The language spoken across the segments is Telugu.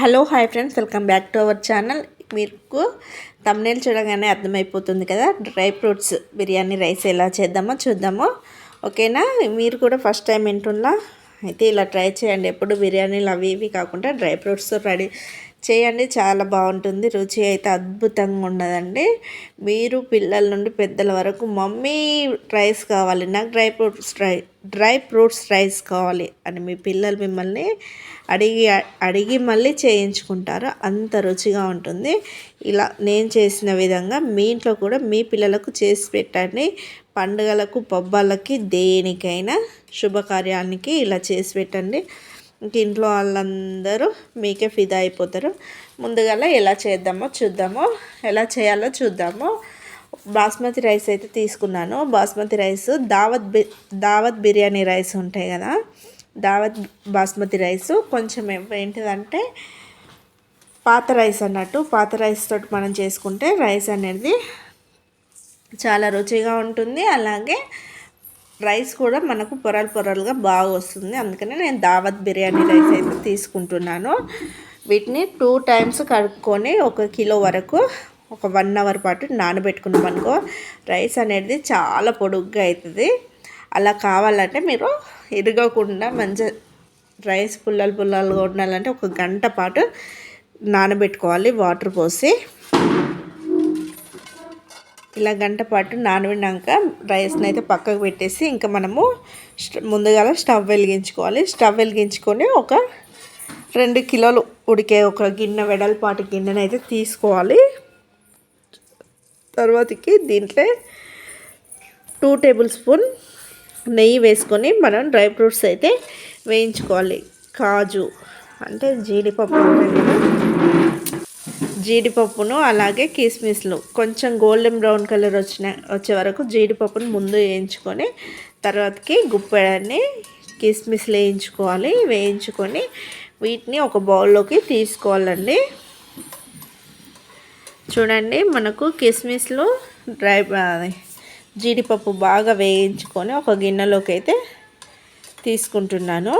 Hello hi friends. Welcome back to our channel. మీకు తమ్నేల్ చూడగానే అర్థమైపోతుంది కదా డ్రై ఫ్రూట్స్ బిర్యానీ రైస్ ఎలా చేద్దామో చూద్దాము. ఓకేనా? మీరు కూడా ఫస్ట్ టైం వింటున్నా అయితే ఇలా ట్రై చేయండి. ఎప్పుడు బిర్యానీలు అవి ఇవి కాకుండా డ్రై ఫ్రూట్స్ రెడీ చేయండి. చాలా బాగుంటుంది. రుచి అయితే అద్భుతంగా ఉండదండి మీరు పిల్లల నుండి పెద్దల వరకు మమ్మీ రైస్ కావాలి నాకు dry fruits dry dry fruits rice కావాలి అని మీ పిల్లలు మిమ్మల్ని అడిగి అడిగి మళ్ళీ చేయించుకుంటారు. అంత రుచిగా ఉంటుంది. ఇలా నేను చేసిన విధంగా మీ ఇంట్లో కూడా మీ పిల్లలకు చేసి పెట్టండి. పండుగలకు పబ్బాలకి దేనికైనా శుభకార్యానికి ఇలా చేసి పెట్టండి. ఇంట్లో వాళ్ళందరూ మీకే ఫిదా అయిపోతారు. ముందుగా ఎలా చేద్దామో చూద్దాము. ఎలా చేయాలో చూద్దాము. బాస్మతి రైస్ అయితే తీసుకున్నాను. బాస్మతి రైస్ దావత్ బి దావత్ బిర్యానీ రైస్ ఉంటాయి కదా దావత్ బాస్మతి రైస్. కొంచెం ఏంటిదంటే పాత రైస్ అన్నట్టు పాత రైస్ తోటి మనం చేసుకుంటే రైస్ అనేది చాలా రుచిగా ఉంటుంది. అలాగే రైస్ కూడా మనకు పొరలు పొరలుగా బాగా వస్తుంది. అందుకనే నేను దావత్ బిర్యానీ రైస్ అయితే తీసుకుంటున్నాను. వీటిని టూ టైమ్స్ కడుక్కొని ఒక కిలో వరకు ఒక వన్ అవర్ పాటు నానబెట్టుకున్నాం అనుకో రైస్ అనేది చాలా పొడుగ్గా అవుతుంది అలా కావాలంటే మీరు ఇరగకుండా మంచిగా రైస్ పుల్లలు పుల్లలుగా ఉండాలంటే ఒక గంట పాటు నానబెట్టుకోవాలి వాటర్ పోసి. ఇలా గంట పాటు నానబడినాక రైస్ని అయితే పక్కకు పెట్టేసి ఇంకా మనము ముందుగా స్టవ్ వెలిగించుకోవాలి. స్టవ్ వెలిగించుకొని ఒక రెండు కిలోలు ఉడికే ఒక గిన్నె వెడల్పాటి గిన్నెనైతే తీసుకోవాలి. తర్వాతకి దీంట్లో టూ టేబుల్ స్పూన్ నెయ్యి వేసుకొని మనం డ్రై ఫ్రూట్స్ అయితే వేయించుకోవాలి. కాజు అంటే జీడిపప్పు జీడిపప్పును అలాగే కిస్మిస్లు. కొంచెం గోల్డెన్ బ్రౌన్ కలర్ వచ్చిన వచ్చే వరకు జీడిపప్పును ముందు వేయించుకొని తర్వాతకి గుప్పెడని కిస్మిస్లు వేయించుకోవాలి. వేయించుకొని వీటిని ఒక బౌల్లోకి తీసుకోవాలండి. చూడండి మనకు కిస్మిస్లో డ్రై జీడిపప్పు బాగా వేయించుకొని ఒక గిన్నెలోకి అయితే తీసుకుంటున్నాను.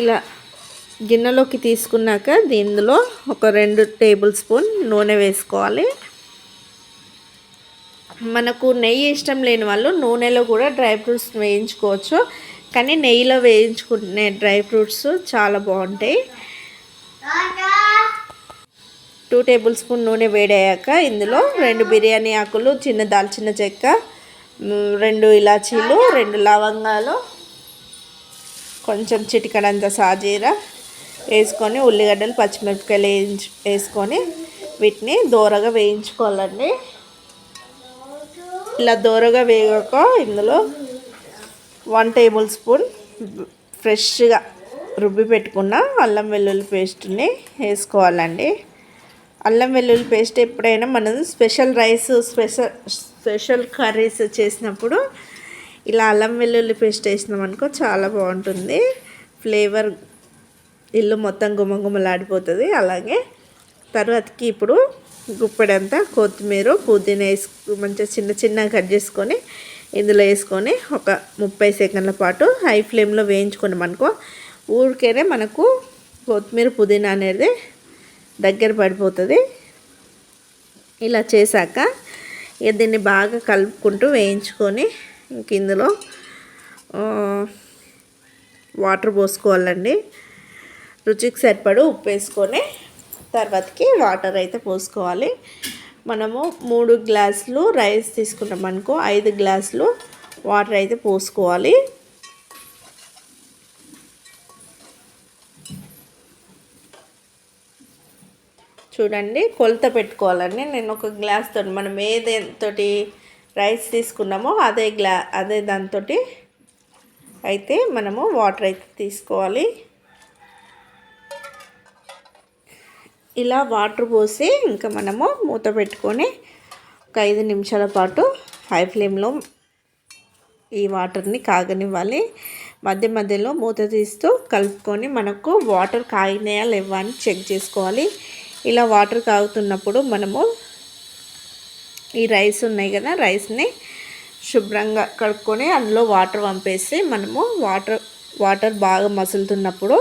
ఇలా గిన్నెలోకి తీసుకున్నాక దీనిలో ఒక రెండు టేబుల్ స్పూన్ నూనె వేసుకోవాలి. మనకు నెయ్యి ఇష్టం లేని వాళ్ళు నూనెలో కూడా డ్రై ఫ్రూట్స్ వేయించుకోవచ్చు. కానీ నెయ్యిలో వేయించుకునే డ్రై ఫ్రూట్స్ చాలా బాగుంటాయి. టూ టేబుల్ స్పూన్ నూనె వేడయ్యాక ఇందులో రెండు బిర్యానీ ఆకులు చిన్న దాల్చిన చెక్క రెండు ఇలాచీలు రెండు లవంగాలు కొంచెం చిటికడంత సాజీర వేసుకొని ఉల్లిగడ్డలు పచ్చిమిరపకాయలు వేయించు వేసుకొని వీటిని దూరగా వేయించుకోవాలండి. ఇలా దూరగా వేగాక ఇందులో వన్ టేబుల్ స్పూన్ ఫ్రెష్గా రుబ్బి పెట్టుకున్న అల్లం వెల్లుల్లి పేస్ట్ని వేసుకోవాలండి. అల్లం వెల్లుల్లి పేస్ట్ ఎప్పుడైనా మనం special rice special special curries చేసినప్పుడు ఇలా అల్లం వెల్లుల్లి పేస్ట్ వేసినాం అనుకో చాలా బాగుంటుంది. ఫ్లేవర్ ఇల్లు మొత్తం గుమగుమలాడిపోతుంది. అలాగే తర్వాతకి ఇప్పుడు గుప్పెడంతా కొత్తిమీర పుదీనా వేసుకు మంచిగా చిన్న చిన్నగా కట్ చేసుకొని ఇందులో వేసుకొని ఒక ముప్పై సెకండ్ల పాటు హై ఫ్లేమ్లో వేయించుకున్నాం అనుకో ఊరికేనే మనకు కొత్తిమీర పుదీనా అనేది దగ్గర పడిపోతుంది. ఇలా చేశాక ఇక దీన్ని బాగా కలుపుకుంటూ వేయించుకొని ఇంక ఇందులో వాటర్ పోసుకోవాలండి. రుచికి సరిపడు ఉప్పు వేసుకొని తర్వాతకి వాటర్ అయితే పోసుకోవాలి. మనము మూడు గ్లాసులు రైస్ తీసుకున్నాం అనుకో ఐదు గ్లాసులు వాటర్ అయితే పోసుకోవాలి. చూడండి కొలత పెట్టుకోవాలండి. నేను ఒక గ్లాస్తో మనం ఏదేతోటి రైస్ తీసుకున్నామో అదే గ్లా అదే దాంతో అయితే మనము వాటర్ అయితే తీసుకోవాలి. ఇలా వాటర్ పోసి ఇంకా మనము మూత పెట్టుకొని ఒక ఐదు నిమిషాల పాటు హై ఫ్లేమ్లో ఈ వాటర్ని కాగనివ్వాలి. మధ్య మధ్యలో మూత తీస్తూ కలుపుకొని మనకు వాటర్ కాగినాయా లేవా అని చెక్ చేసుకోవాలి. ఇలా వాటర్ కాగుతున్నప్పుడు మనము ఈ రైస్ ఉన్నాయి కదా రైస్ని శుభ్రంగా కడుక్కొని అందులో వాటర్ పంపేసి మనము వాటర్ వాటర్ బాగా మసులుతున్నప్పుడు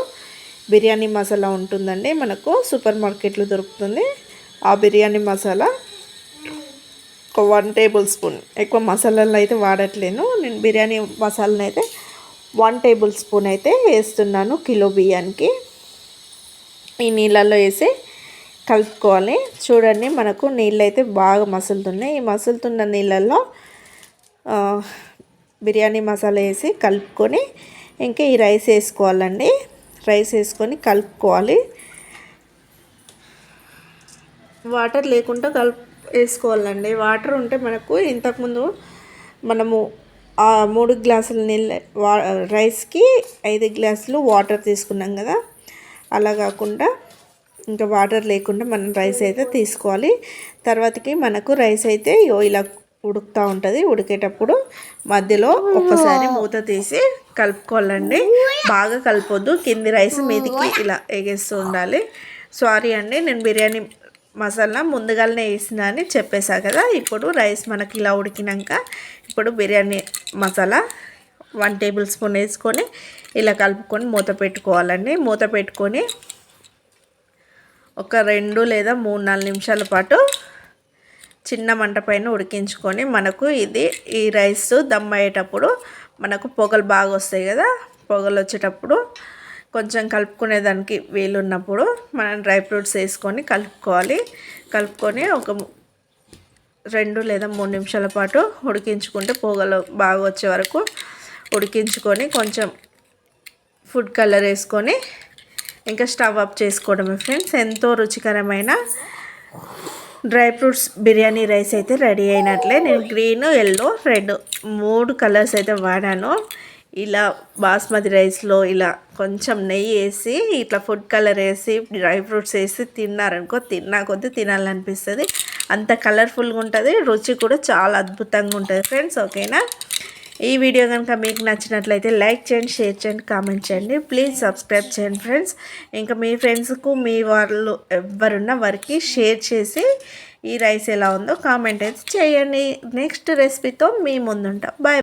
బిర్యానీ మసాలా ఉంటుందండి మనకు సూపర్ మార్కెట్లో దొరుకుతుంది. ఆ బిర్యానీ మసాలా ఒక వన్ టేబుల్ స్పూన్. ఎక్కువ మసాలాలు అయితే వాడట్లేను. నేను బిర్యానీ మసాలాను అయితే వన్ టేబుల్ స్పూన్ అయితే వేస్తున్నాను కిలో బియ్యానికి. ఈ నీళ్ళల్లో వేసి కలుపుకోవాలి. చూడండి మనకు నీళ్ళు అయితే బాగా మసులుతున్నాయి. ఈ మసులుతున్న నీళ్ళల్లో బిర్యానీ మసాలా వేసి కలుపుకొని ఇంకా ఈ రైస్ వేసుకోవాలండి. రైస్ వేసుకొని కలుపుకోవాలి. వాటర్ లేకుండా కలుపు వేసుకోవాలండి. వాటర్ ఉంటే మనకు ఇంతకుముందు మనము ఆ మూడు గ్లాసుల నీళ్ళ వా రైస్కి ఐదు గ్లాసులు వాటర్ తీసుకున్నాం కదా. అలా కాకుండా ఇంకా వాటర్ లేకుండా మనం రైస్ అయితే తీసుకోవాలి. తర్వాతకి మనకు రైస్ అయితే ఇలా ఉడుకుతూ ఉంటుంది. ఉడికేటప్పుడు మధ్యలో ఒక్కసారి మూత తీసి కలుపుకోవాలండి. బాగా కలపొద్దు. కింది రైస్ మీదికి ఇలా ఎగేస్తూ ఉండాలి. సారీ అండి నేను బిర్యానీ మసాలా ముందుగానే వేసిన అని చెప్పేశా కదా. ఇప్పుడు రైస్ మనకి ఇలా ఉడికినాక ఇప్పుడు biryani masala one tablespoon వేసుకొని ఇలా కలుపుకొని మూత పెట్టుకోవాలండి. మూత పెట్టుకొని ఒక రెండు లేదా మూడు నాలుగు నిమిషాల పాటు చిన్న మంట పైన ఉడికించుకొని మనకు ఇది ఈ రైస్ దమ్ అయ్యేటప్పుడు మనకు పొగలు బాగా వస్తాయి కదా పొగలు వచ్చేటప్పుడు కొంచెం కలుపుకునేదానికి వీలున్నప్పుడు మనం డ్రై ఫ్రూట్స్ వేసుకొని కలుపుకోవాలి. కలుపుకొని ఒక రెండు లేదా మూడు నిమిషాల పాటు ఉడికించుకుంటే పొగలు బాగా వచ్చే వరకు ఉడికించుకొని కొంచెం ఫుడ్ కలర్ వేసుకొని ఇంకా స్టవ్ అప్ చేసుకోవడమే ఫ్రెండ్స్. ఎంతో రుచికరమైన డ్రై ఫ్రూట్స్ బిర్యానీ రైస్ అయితే రెడీ అయినట్లే. నేను గ్రీన్ ఎల్లో రెడ్ మూడు కలర్స్ అయితే వాడాను. ఇలా బాస్మతి రైస్లో ఇలా కొంచెం నెయ్యి వేసి ఇట్లా ఫుడ్ కలర్ వేసి డ్రై ఫ్రూట్స్ వేసి తిన్నారనుకో తిన్నా కొద్దీ తినాలనిపిస్తుంది. అంత కలర్ఫుల్గా ఉంటుంది రుచి కూడా చాలా అద్భుతంగా ఉంటుంది. ఫ్రెండ్స్ ఓకేనా? ఈ వీడియో కనుక మీకు నచ్చినట్లయితే లైక్ చేయండి షేర్ చేయండి కామెంట్ చేయండి. ప్లీజ్ సబ్స్క్రైబ్ చేయండి ఫ్రెండ్స్ ఇంకా మీ ఫ్రెండ్స్కు మీ వాళ్ళు ఎవరున్నా వారికి షేర్ చేసి ఈ రైస్ ఎలా ఉందో కామెంట్ అయితే చేయండి. నెక్స్ట్ రెసిపీతో మీ ముందుంటాం. బాయ్